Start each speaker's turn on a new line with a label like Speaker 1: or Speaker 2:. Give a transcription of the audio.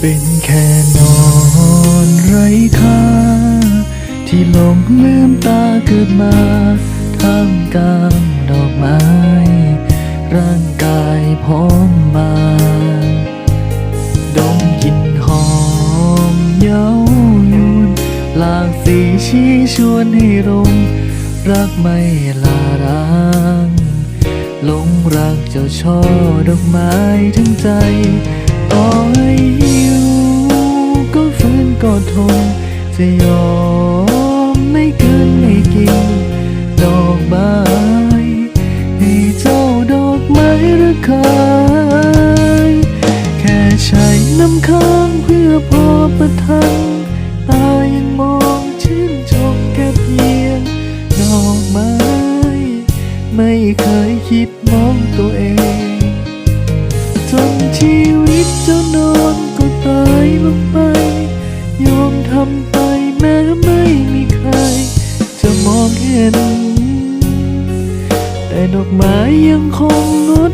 Speaker 1: เป็นแค่นอนไร้ค่าที่หลงลืมตาเกิดมาท่ามกลางดอกไม้ ร่างกายพร้อมบาดมกลิ่นหอมเย้ายวนหลากสีชี้ชวนให้ลงรักไม่ลาร้างหลงรักเจ้าช่อดอกไม้ทั้งใจต่อให้ จะยอมไม่คืนไม่กินดอกไม้ให้เจ้าดอกไม้ระคายแค่ใช้น้ำค้างเพื่อพอประทังตายังมองชื่นชมแค่เพียงดอกไม้ ไม่เคยคิดมองตัวเอง จนชีวิต อกไม้ยังคงงด